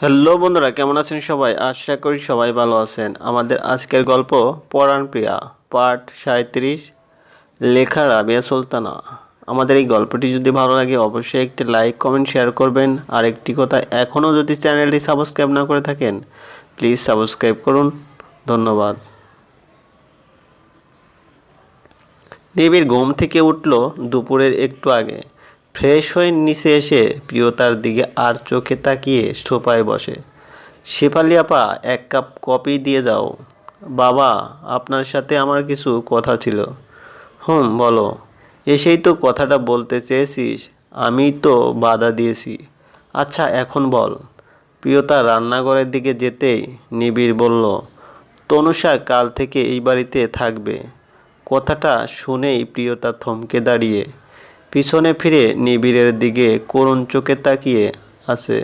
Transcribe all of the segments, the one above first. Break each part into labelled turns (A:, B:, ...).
A: Hello বন্ধুরা, কেমন আছেন সবাই? আশা করি সবাই ভালো আছেন। আমাদের আজকের গল্প পরাণ প্রিয়া পার্ট সাঁত্রিশ, লেখা রাবিয়া সুলতানা। আমাদের এই গল্পটি যদি ভালো লাগে, অবশ্যই একটি লাইক, কমেন্ট, শেয়ার করবেন। আর একটি কথা এখনও যদি চ্যানেলটি সাবস্ক্রাইব না করে থাকেন, প্লিজ সাবস্ক্রাইব করুন। ধন্যবাদ। নিবিড় ঘুম থেকে উঠল দুপুরের একটু আগে। ফ্রেশ হয়ে নিচে এসে প্রিয়তার দিকে আর চোখে তাকিয়ে সোফায় বসে। শেফালি আপা, এক কাপ কফি দিয়ে যাও। বাবা, আপনার সাথে আমার কিছু কথা ছিল। হুম, বলো। এসেই তো কথাটা বলতে চেয়েছিস। আমি তো বাধা দিয়েছি। আচ্ছা এখন বল। প্রিয়তা রান্নাঘরের দিকে যেতেই নিবিড় বলল, তনুষা কাল থেকে এই বাড়িতে থাকবে। কথাটা শুনেই প্রিয়তা থমকে দাঁড়িয়ে পিছনে ফিরে নিবিড়ের দিকে করুণ চোখে তাকিয়ে আছে।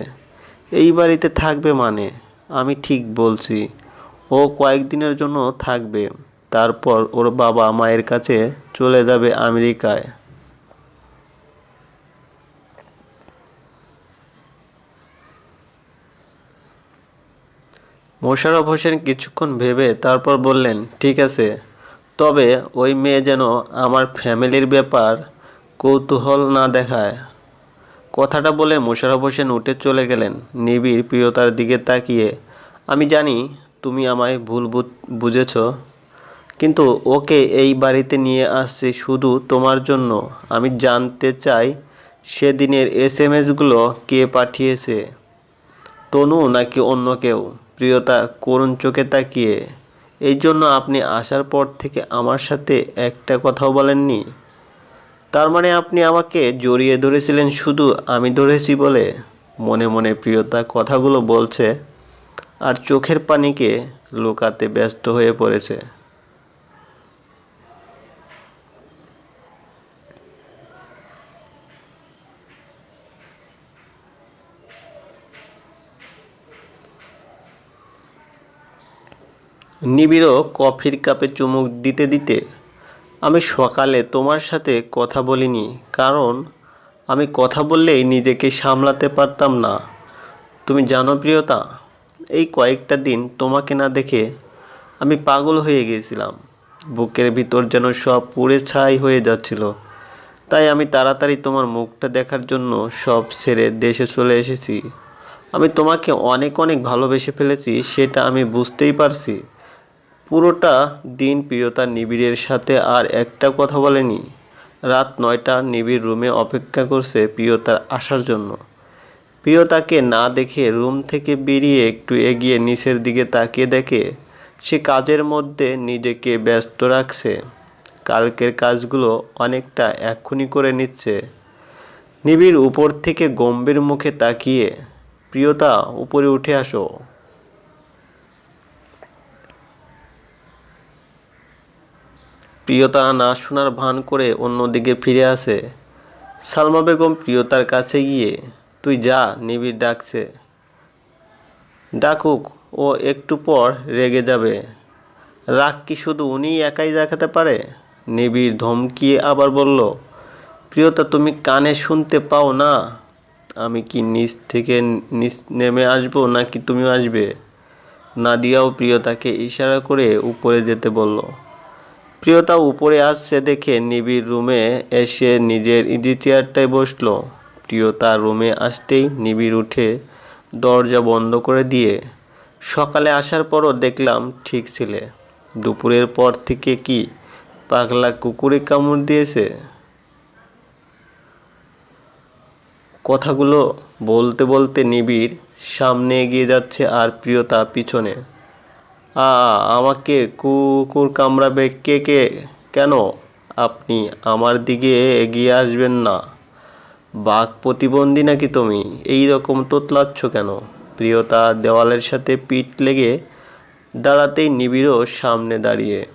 A: এই বাড়িতে থাকবে মানে? আমি ঠিক বলছি। ও কয়েকদিনের জন্য থাকবে। তারপর ওর বাবা মায়ের কাছে চলে যাবে আমেরিকায়। মোশাররফ হোসেন কিছুক্ষণ ভেবে তারপর বললেন, ঠিক আছে। তবে ওই মেয়ে যেন আমার ফ্যামিলির ব্যাপার কৌতূহল না দেখায়। কথাটা বলে মোশাররফ হোসেন উঠে চলে গেলেন। নিবিড় প্রিয়তার দিকে তাকিয়ে, আমি জানি তুমি আমায় ভুল বুঝেছ, কিন্তু ওকে এই বাড়িতে নিয়ে আসছি শুধু তোমার জন্য। আমি জানতে চাই সেদিনের এস এম এসগুলো কে পাঠিয়েছে। তনু নাকি অন্য কেউ? প্রিয়তা করুণ চোখে তাকিয়ে, এই জন্য আপনি আসার পর থেকে আমার সাথে একটা কথাও বলেননি? তার মানে আপনি আমাকে জড়িয়ে ধরেছিলেন শুধু আমি ধরেছি বলে? মনে মনে প্রিয়তা কথাগুলো বলছে আর চোখের পানিকে লুকাতে ব্যস্ত হয়ে পড়েছে। নিবিড়ও কফির কাপে চুমুক দিতে দিতে আমি সকালে তোমার সাথে কথা বলিনি, কারণ আমি কথা বললেই নিজেকে সামলাতে পারতাম না। তুমি জানো প্রিয়তা, এই কয়েকটা দিন তোমাকে না দেখে আমি পাগল হয়ে গিয়েছিলাম। বুকের ভিতর যেন সব পুড়ে ছাই হয়ে যাচ্ছিল। তাই আমি তাড়াতাড়ি তোমার মুখটা দেখার জন্য সব ছেড়ে দেশে চলে এসেছি। আমি তোমাকে অনেক অনেক ভালোবেসে ফেলেছি, সেটা আমি বুঝতেই পারছি। পুরোটা দিন প্রিয়তা নিবিড়ের সাথে আর একটা কথা বলেনি। রাত নয়টা নিবিড় রুমে অপেক্ষা করছে প্রিয়তার আসার জন্য। প্রিয়তাকে না দেখে রুম থেকে বেরিয়ে একটু এগিয়ে নিচের দিকে তাকিয়ে দেখে সে কাজের মধ্যে নিজেকে ব্যস্ত রাখছে। কালকের কাজগুলো অনেকটা এক্ষুনি করে নিচ্ছে। নিবিড় উপর থেকে গম্ভীর মুখে তাকিয়ে, প্রিয়তা, উপরে উঠে আসো। প্রিয়তা না শোনার ভান করে অন্যদিকে ফিরে আসে। সালমা বেগম প্রিয়তার কাছে গিয়ে, তুই যা, নিবিড় ডাকছে। ডাকুক ও একটু পর রেগে যাবে। রাগ কি শুধু উনিই একাই দেখাতে পারে? নিবিড় ধমকিয়ে আবার বলল, প্রিয়তা, তুমি কানে শুনতে পাও না। আমি কি নিচ থেকে নিচ নেমে আসব নাকি তুমি আসবে? নাদিয়াও প্রিয়তাকে ইশারা করে উপরে যেতে বলল। প্রিয়তা উপরে আসছে দেখে নিবিড় রুমে এসে নিজের ইজি চেয়ারটায় বসল। প্রিয়তা রুমে আসতেই নিবিড় উঠে দরজা বন্ধ করে দিয়ে সকালে আসার পরও দেখলাম ঠিক ছিলে। দুপুরের পর থেকে কি পাগলা কুকুরে কামড় দিয়েছে? কথাগুলো বলতে বলতে নিবিড় সামনে এগিয়ে যাচ্ছে আর প্রিয়তা পিছনে। আমাকে কুকুর কামড়াবে কে কে? কেন? আপনি আমার দিকে এগিয়ে আসবেন না। বাঘ প্রতিবন্ধী নাকি তুমি? এই রকম তোতলাচ্ছ কেন? প্রিয়তা দেওয়ালের সাথে পিঠ লেগে দাঁড়াতেই নিবিড়ও সামনে দাঁড়িয়ে।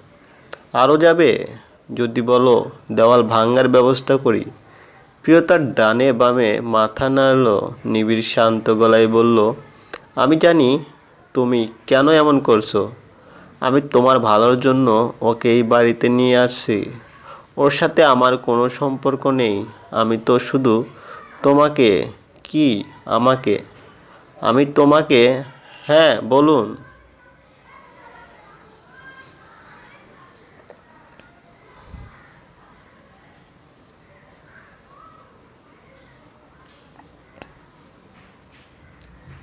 A: আরও যাবে? যদি বলো, দেওয়াল ভাঙার ব্যবস্থা করি। প্রিয়তার ডানে বামে মাথা নাড়ল, নিবিড় শান্ত গলায় বলল, আমি জানি তুমি কেন এমন করছ? আমি তোমার ভালোর জন্য ওকে এই বাড়িতে নিয়ে আসছি। ওর সাথে আমার কোনো সম্পর্ক নেই। আমি তো শুধু তোমাকে, কি আমাকে? আমি তোমাকে হ্যাঁ বলুন।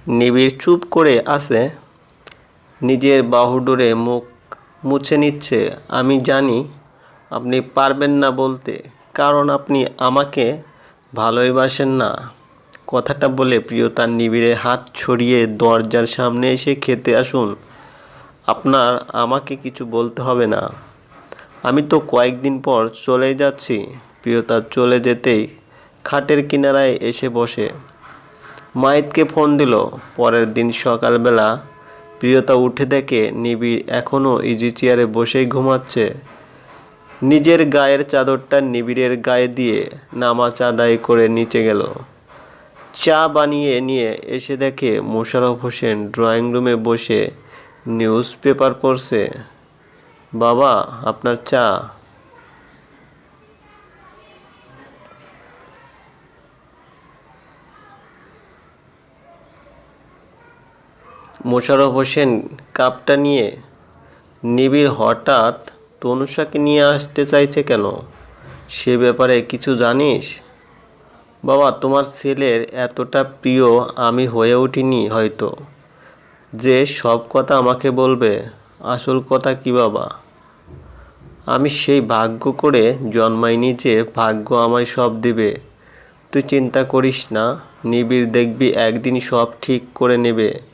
A: নিবিড় চুপ করে আছে। নিজের বাহুডোরে মুখ মুছে নিচ্ছে। আমি জানি আপনি পারবেন না বলতে, কারণ আপনি আমাকে ভালোই বাসেন না। কথাটা বলে প্রিয়তার নিবিড়ে হাত ছড়িয়ে দরজার সামনে এসে খেতে আসুন। আপনার আমাকে কিছু বলতে হবে না। আমি তো কয়েকদিন পর চলে যাচ্ছি। প্রিয়তা চলে যেতেই খাটের কিনারায় এসে বসে। মাইতকে ফোন দিল। পরের দিন সকালবেলা প্রিয়তা উঠে দেখে নিবিড় এখনও ইজি চেয়ারে বসেই ঘুমাচ্ছে। নিজের গায়ের চাদরটা নিবিড়ের গায়ে দিয়ে নামাজ আদায় করে নিচে গেল। চা বানিয়ে নিয়ে এসে দেখে মোশাররফ হোসেন ড্রয়িং রুমে বসে নিউজ পেপার পড়ছে। বাবা, আপনার চা? মোশাররফ হোসেন কাপটা নিয়ে নিবিড় হঠাৎ তনুষাকে নিয়ে আসতে চাইছে কেন? সে ব্যাপারে কিছু জানিস? বাবা, তোমার ছেলের এতটা প্রিয় আমি হয়ে উঠিনি হয়তো। যে সব কথা আমাকে বলবে, আসল কথা কি বাবা? আমি সেই ভাগ্য করে জন্মাইনি যে ভাগ্য আমায় সব দিবে। তুই চিন্তা করিস না, নিবিড় দেখবি একদিন সব ঠিক করে নেবে।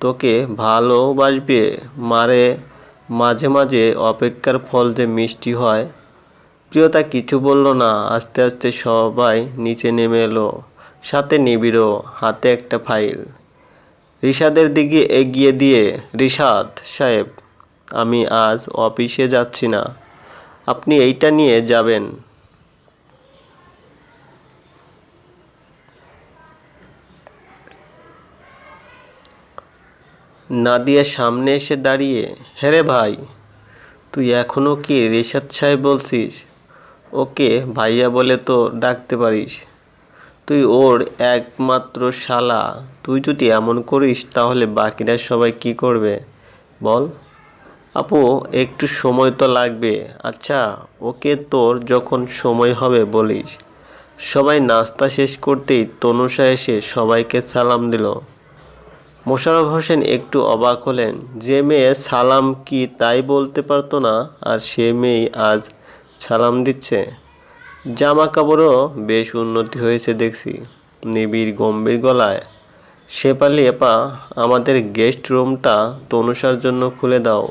A: তোকে ভালোবাসবে। মারে, মাঝে মাঝে অপেক্ষার ফল যে মিষ্টি হয়। প্রিয়তা কিছু বলল না, আস্তে আস্তে সবাই নিচে নেমে এলো। সাথে নিবিড়ও হাতে একটা ফাইল। রিশাদের দিকে এগিয়ে দিয়ে, রিশাদ সাহেব, আমি আজ অফিসে যাচ্ছি না। আপনি এইটা নিয়ে যাবেন। নাদিয়া সামনে এসে দাঁড়িয়ে হ্যাঁ ভাই, তুই এখনও কি রেশাদ সাহেব বলছিস? ওকে ভাইয়া বলে তো ডাকতে পারিস। তুই ওর একমাত্র শালা। তুই যদি এমন করিস, তাহলে বাকিরা সবাই কি করবে? বল। আপু, একটু সময় তো লাগবে। আচ্ছা ওকে তোর যখন সময় হবে বলিস। সবাই নাস্তা শেষ করতেই তনুষা এসে সবাইকে সালাম দিল। মোশাররফ হোসেন একটু অবাক হলেন, যে মেয়ে সালাম কি তাই বলতে পারতো না, আর সে মেয়ে আজ সালাম দিচ্ছে? জামা কাপড়ও বেশ উন্নতি হয়েছে দেখছি, নিবিড় গম্ভীর গলায়। শেপালি এপা আমাদের গেস্ট রুমটা তনুষার জন্য খুলে দাও।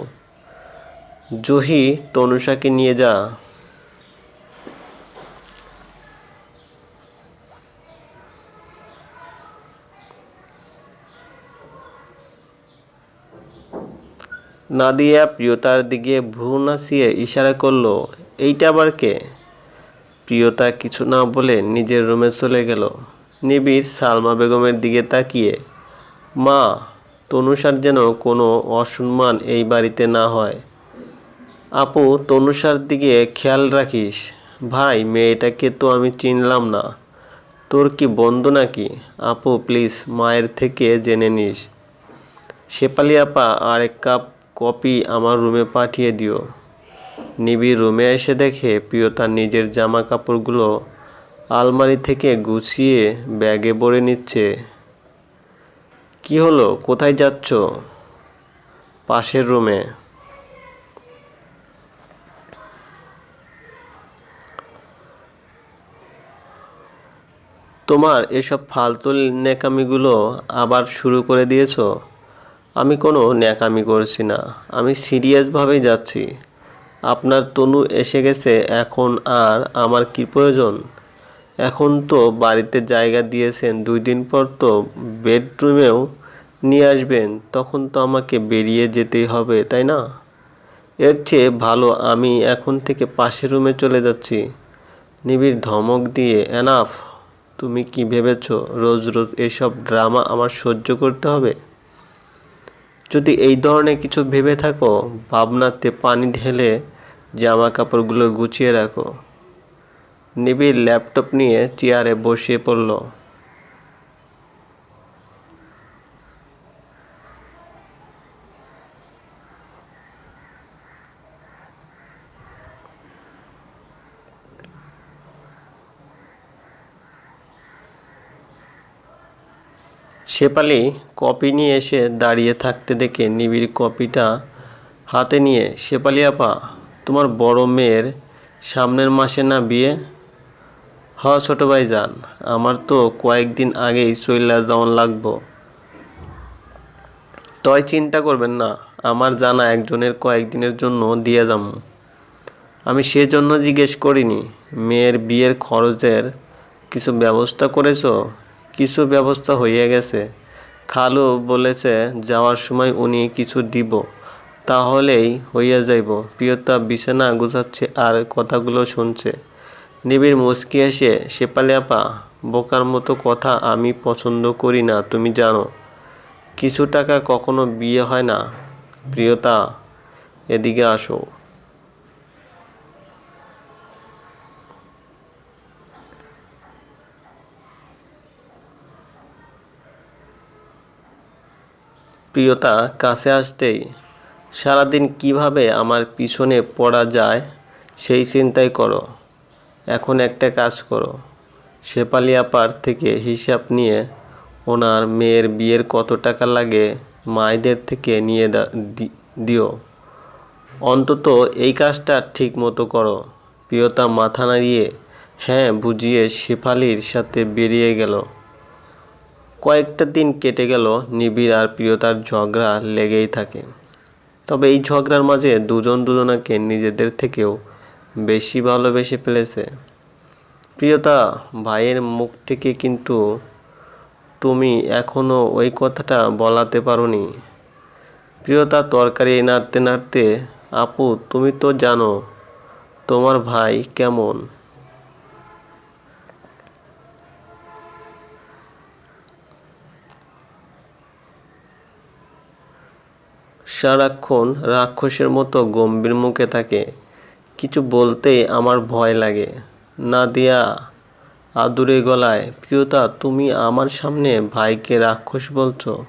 A: জহি, তনুষাকে নিয়ে যা। নাদিয়া প্রিয়তার দিকে ভ্রু নাচিয়ে ইশারা করল, এইটা আবার কে? প্রিয়তা কিছু না বলে নিজের রুমে চলে গেল। নিবিড় সালমা বেগমের দিকে তাকিয়ে, মা, তনুষার যেন কোনো অসম্মান এই বাড়িতে না হয়। আপু, তনুষার দিকে খেয়াল রাখিস। ভাই, মেয়েটাকে তো আমি চিনলাম না। তোর কি বন্ধু নাকি? আপু, প্লিজ, মায়ের থেকে জেনে নিস। শেপালি আপা, আরেক কাপ কপি আমার রুমে পাঠিয়ে দিও। নিবিড় রুমে এসে দেখে প্রিয় তার নিজের জামা কাপড়গুলো আলমারি থেকে গুছিয়ে ব্যাগে ভরে নিচ্ছে। কি হলো? কোথায় যাচ্ছ? পাশের রুমে। তোমার এসব ফালতু নেকামিগুলো আবার শুরু করে দিয়েছ? আমি কোনো ন্যাকামি করছি না। আমি সিরিয়াসভাবেই যাচ্ছি। আপনার তনু এসে গেছে, এখন আর আমার কি প্রয়োজন? এখন তো বাড়িতে জায়গা দিয়েছেন, দুই দিন পর তো বেডরুমেও নিয়ে আসবেন, তখন তো আমাকে বেরিয়ে যেতেই হবে, তাই না? এর চেয়ে ভালো আমি এখন থেকে পাশের রুমে চলে যাচ্ছি। নিবিড় ধমক দিয়ে, এনাফ, তুমি কি ভেবেছ রোজ রোজ এসব ড্রামা আমার সহ্য করতে হবে? যদি এই ধরনের কিছু ভেবে থাকো, ভাবনাতে পানি ঢেলে জামা কাপড়গুলো গুছিয়ে রাখো। নিবিড় ল্যাপটপ নিয়ে চেয়ারে বসিয়ে পড়ল। শেপালি কপি নিয়ে এসে দাঁড়িয়ে থাকতে দেখে নিবিড় কপিটা হাতে নিয়ে শেপালি আপা, তোমার বড় মেয়ের সামনের মাসে না বিয়ে? হ ছোট ভাই যান আমার তো কয়েকদিন আগেই চইলা যাওয়ান লাগবো। তয় চিন্তা করবেন না, আমার জানা একজনের কয়েকদিনের জন্য দিয়ে যাম। আমি সেজন্য জিজ্ঞেস করিনি, মেয়ের বিয়ের খরচের কিছু ব্যবস্থা করেছ? কিছু ব্যবস্থা হয়ে গেছে। খালু বলেছে, যাওয়ার সময় উনি কিছু দিব, তাহলেই হইয়া যাইব। প্রিয়তা বিছানা গুছাচ্ছে আর কথাগুলো শুনছে। নিবিড় মুচকি এসে শেপালি আপা, বোকার মতো কথা আমি পছন্দ করি না, তুমি জানো, কিছু টাকা কখনো বিয়ে হয় না। প্রিয়তা, এদিকে আসো। প্রিয়তা কাছে আসতেই সারাদিন কীভাবে আমার পিছনে পড়া যায় সেই চিন্তাই করো। এখন একটা কাজ করো। শেপালি আপার থেকে হিসাব নিয়ে ওনার মেয়ের বিয়ের কত টাকা লাগে মায়েদের থেকে নিয়ে দিও। অন্তত এই কাজটা ঠিক মতো করো। প্রিয়তা মাথা নাড়িয়ে হ্যাঁ বুঝিয়ে শেফালির সাথে বেরিয়ে গেল। কয়েকটা দিন কেটে গেল নিবিড় আর প্রিয়তার ঝগড়া লেগেই থাকে। তবে এই ঝগড়ার মাঝে দুজন দুজনাকে নিজেদের থেকেও বেশি ভালোবেসে ফেলেছে। প্রিয়তা, ভাইয়ের মুখ থেকে কিন্তু তুমি এখনও ওই কথাটা বলাতে পারোনি। প্রিয়তা তরকারি নাড়তে নাড়তে, আপু, তুমি তো জানো তোমার ভাই কেমন? সারাক্ষণ রাক্ষসের মতো গম্ভীর মুখে থাকে। কিছু বলতেই আমার ভয় লাগে। না নাদিয়া আদুরে গলায়, প্রিয়তা, তুমি আমার সামনে ভাইকে রাক্ষস বলছো?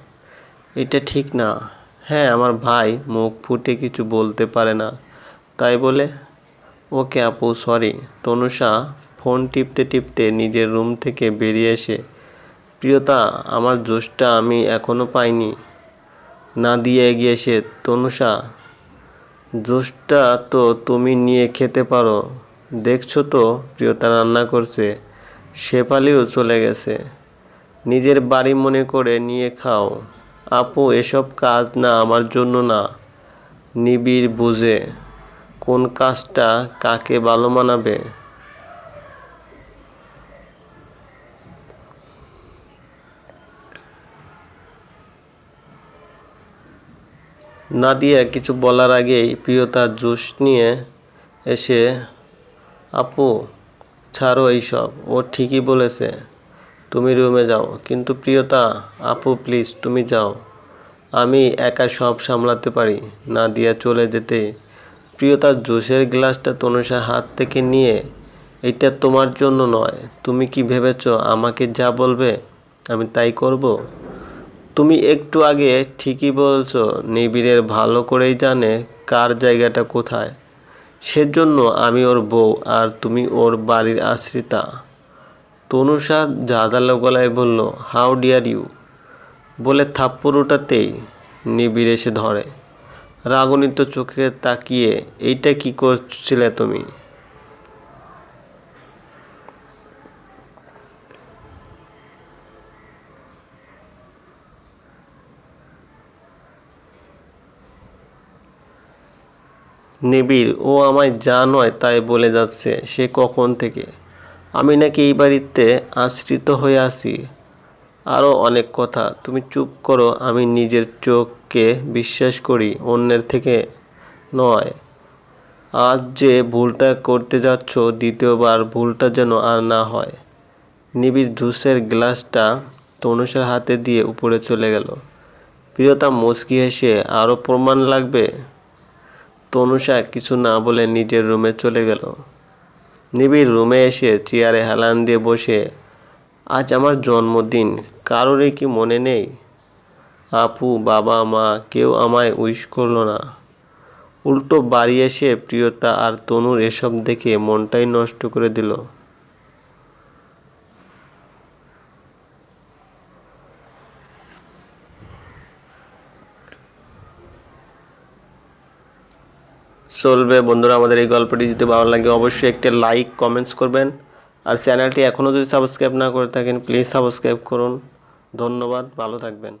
A: এটা ঠিক না। হ্যাঁ আমার ভাই মুখ ফুটে কিছু বলতে পারে না। তাই বলে? ওকে আপু, সরি। তনুষা, ফোন টিপতে টিপতে নিজের রুম থেকে বেরিয়ে এসে, প্রিয়তা, আমার জোশটা আমি এখনও পাইনি। না দিয়ে এগিয়ে এসে, তনুষা, জোশটা তো তুমি নিয়ে খেতে পারো। দেখছ তো, প্রিয়তা রান্না করছে। শেফালিও চলে গেছে। নিজের বাড়ি মনে করে নিয়ে খাও। আপু, এসব কাজ না আমার জন্য না। নিবিড় বুঝে, কোন কাজটা কাকে ভালো মানাবে? নাদিয়া কিছু বলার আগেই প্রিয়তা জুস নিয়ে এসে, আপু, ছাড়ো এইসব। ও ঠিকই বলেছে। তুমি রুমে যাও। কিন্তু প্রিয়তা, আপু, প্লিজ, তুমি যাও। আমি একা সব সামলাতে পারি। না দিয়া চলে যেতে। প্রিয়তার জুসের গ্লাসটা তনুষার হাত থেকে নিয়ে এটা তোমার জন্য নয়। তুমি কি ভেবেছ আমাকে যা বলবে আমি তাই করব? তুমি একটু আগে ঠিকই বলছো, নিবিড়ের ভালো করেই জানে কার জায়গাটা কোথায়। সেজন্য আমি ওর বউ আর তুমি ওর বাড়ির আশ্রিতা। তনুষা জাদালো গলায় বলল, হাউ ডিয়ার ইউ? বলে থাপ্পড় ওঠাতেই নিবিড় এসে ধরে। রাগনিত চোখে তাকিয়ে, এইটা কি করছিলে তুমি? নিবিড় ও আমায় যা নয় তাই বলে যাচ্ছে, সে কখন থেকে? আমি নাকি এই বাড়িতে আশ্রিত হয়ে আছি। আরও অনেক কথা। তুমি চুপ করো, আমি নিজের চোখকে বিশ্বাস করি, অন্যের থেকে নয়। আজ যে ভুলটা করতে যাচ্ছ, দ্বিতীয়বার ভুলটা যেন আর না হয়। নিবিড় জুসের গ্লাসটা তনুষের হাতে দিয়ে উপরে চলে গেল। প্রিয়তা মুচকি হেসে আরও প্রমাণ লাগবে? তনুষা কিছু না বলে নিজের রুমে চলে গেল। নিবিড় রুমে এসে চেয়ারে হেলান দিয়ে বসে, আজ আমার জন্মদিন, কারোরই কি মনে নেই? আপু, বাবা, মা, কেউ আমায় উইশ করল না। উল্টো বাড়ি এসে প্রিয়তা আর তনুর এসব দেখে মনটাই নষ্ট করে দিল। চলবে। বন্ধুরা, আমাদের এই গল্পটি যদি ভালো লাগে, অবশ্যই একটা লাইক, কমেন্টস করবেন। আর চ্যানেলটি এখনও যদি সাবস্ক্রাইব না করে থাকেন, প্লিজ সাবস্ক্রাইব করুন। ধন্যবাদ, ভালো থাকবেন।